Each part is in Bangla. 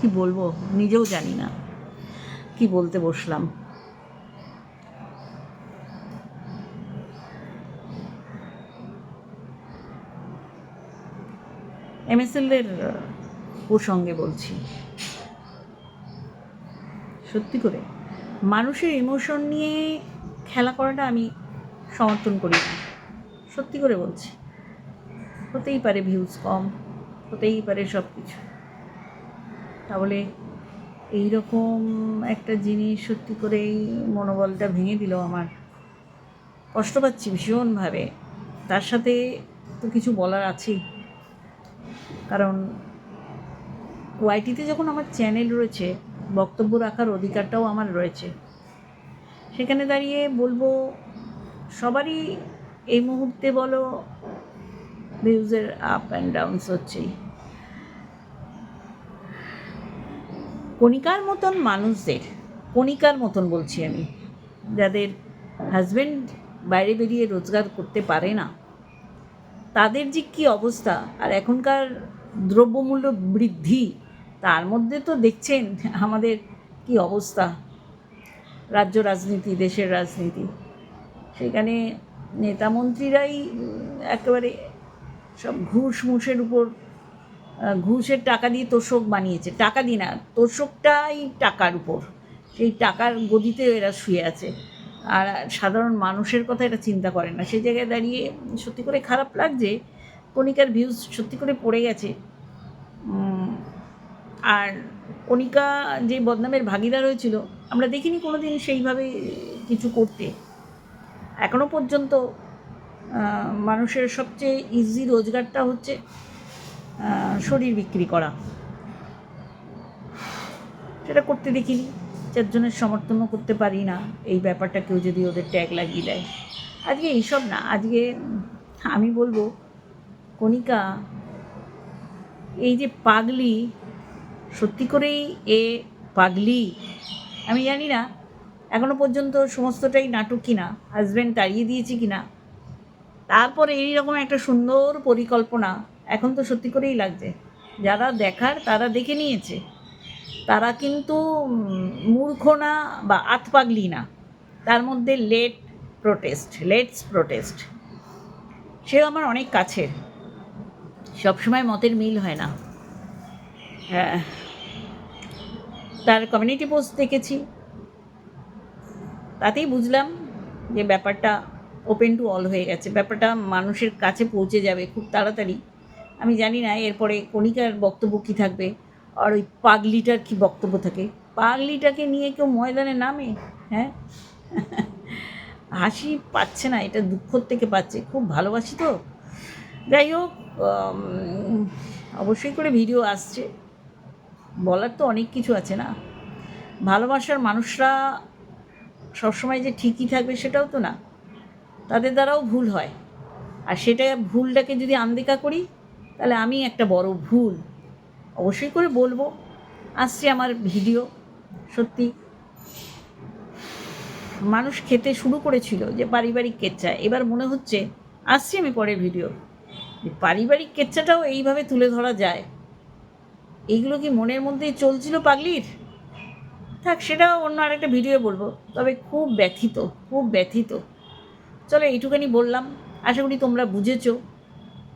কি বলব? নিজেও জানি না। কি বলতে বসলাম? এমএসএলের প্রসঙ্গে বলছি। সত্যি করে? মানুষের ইমোশন নিয়ে খেলা করাটা আমি সমর্থন করি না। সত্যি করে বলছি। হতেই পারে ভিউজ কম, হতেই পারে সব কিছু তাহলে এইরকম একটা জিনিস সত্যি করেই মনোবলটা ভেঙে দিল আমার। কষ্ট পাচ্ছি ভীষণভাবে। তার সাথে তো কিছু বলার আছেই। কারণ ওয়াইটিতে যখন আমার চ্যানেল রয়েছে, বক্তব্য রাখার অধিকারটাও আমার রয়েছে। সেখানে দাঁড়িয়ে বলব, সবারই এই মুহূর্তে বলো ভিউজের আপ অ্যান্ড ডাউনস হচ্ছেই। কণিকার মতন মানুষদের, কণিকার মতন বলছি আমি, যাদের হাজব্যান্ড বাইরে বেরিয়ে রোজগার করতে পারে না, তাদের যে কী অবস্থা? আর এখনকার দ্রব্যমূল্য বৃদ্ধি, তার মধ্যে তো দেখছেন আমাদের কি অবস্থা? রাজ্য রাজনীতি, দেশের রাজনীতি। সেখানে নেতা মন্ত্রীরাই একেবারে সব ঘুষ মুষের উপর ঘুষের টাকা দিয়ে তোষক বানিয়েছে। টাকা দিয়ে না, তোষকটাই টাকার উপর। সেই টাকার গদিতে এরা শুয়ে আছে। আর সাধারণ মানুষের কথা এটা চিন্তা করে না। সেই জায়গায় দাঁড়িয়ে সত্যি করে খারাপ লাগছে। কণিকার ভিউজ সত্যি করে পড়ে গেছে। আর কণিকা যে বদনামের ভাগিদার হয়েছিল, আমরা দেখিনি কোনো দিন সেইভাবে কিছু করতে। এখনও পর্যন্ত মানুষের সবচেয়ে ইজি রোজগারটা হচ্ছে শরীর বিক্রি করা। সেটা করতে দেখিনি। চারজনের সমর্থনও করতে পারি না। এই ব্যাপারটা কেউ যদি ওদের ট্যাগ লাগিয়ে দেয়। আজকে এইসব না। আজকে আমি বলব, কণিকা, এই যে পাগলি, সত্যি করেই এ পাগলি? আমি জানি না, এখনও পর্যন্ত সমস্তটাই নাটক কিনা হাজব্যান্ড তাড়িয়ে দিয়েছি কিনা? তারপরে এইরকম একটা সুন্দর পরিকল্পনা এখন তো সত্যি করেই লাগছে। যারা দেখার, তারা দেখে নিয়েছে। তারা কিন্তু মূর্খ না বা আতপাগলি না। তার মধ্যে লেট প্রোটেস্ট, লেটস প্রোটেস্ট। সেও আমার অনেক কাছের। সবসময় মতের মিল হয় না। হ্যাঁ। তার কমিউনিটি পোস্ট দেখেছি। তাতেই বুঝলাম যে ব্যাপারটা ওপেন টু অল হয়ে গেছে। ব্যাপারটা মানুষের কাছে পৌঁছে যাবে খুব তাড়াতাড়ি। আমি জানি না এরপরে কণিকার বক্তব্য কী থাকবে, আর ওই পাগলিটার কী বক্তব্য থাকে? পাগলিটাকে নিয়ে কেউ ময়দানে নামে? হ্যাঁ? হাসি পাচ্ছে না, এটা দুঃখর থেকে পাচ্ছে, খুব ভালোবাসি তো। যাই হোক অবশ্যই করে ভিডিও আসছে। বলার তো অনেক কিছু আছে না? ভালোবাসার মানুষরা সবসময় যে ঠিকই থাকবে সেটাও তো না। তাদের দ্বারাও ভুল হয়। আর সেটা ভুলটাকে যদি আনদেখা করি তাহলে আমি একটা বড় ভুল অবশ্যই করে বলব। আসছে আমার ভিডিও, সত্যি। মানুষ খেতে শুরু করেছিল যে পারিবারিক কেচ্চা এবার মনে হচ্ছে আসছি আমি পরের ভিডিও। পারিবারিক কেচ্চাটাও এইভাবে তুলে ধরা যায়। এইগুলো কি মনের মধ্যেই চলছিল পাগলির? থাক, সেটাও অন্য আরেকটা ভিডিও বলব। তবে খুব ব্যথিত খুব ব্যথিত। চলো এইটুখানি বললাম। আশা করি তোমরা বুঝেছ।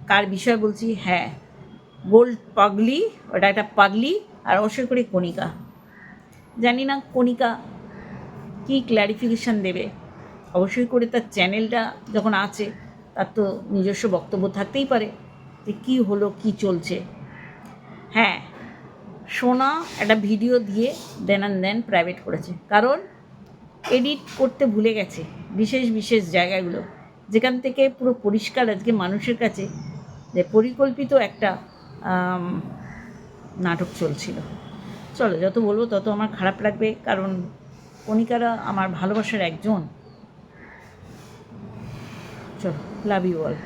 কার বিষয় বলছি? হ্যাঁ। গোল্ড পাগলি, ওটা একটা পাগলি আর অবশ্যই করে কণিকা। জানি না কণিকা কী ক্ল্যারিফিকেশান দেবে। অবশ্যই করে তার চ্যানেলটা যখন আছে, তার তো নিজস্ব বক্তব্য থাকতেই পারে যে কী হলো, কী চলছে। হ্যাঁ সোনা একটা ভিডিও দিয়ে দেন অ্যান্ড দেন প্রাইভেট করেছে। কারণ এডিট করতে ভুলে গেছে বিশেষ বিশেষ জায়গাগুলো। যেখান থেকে পুরো পরিষ্কার আজকে মানুষের কাছে যে পরিকল্পিত একটা নাটক চলছিল। চলো, যত বলব তত আমার খারাপ লাগবে, কারণ কণিকারা আমার ভালোবাসার একজন। চলো লাভ ইউ অল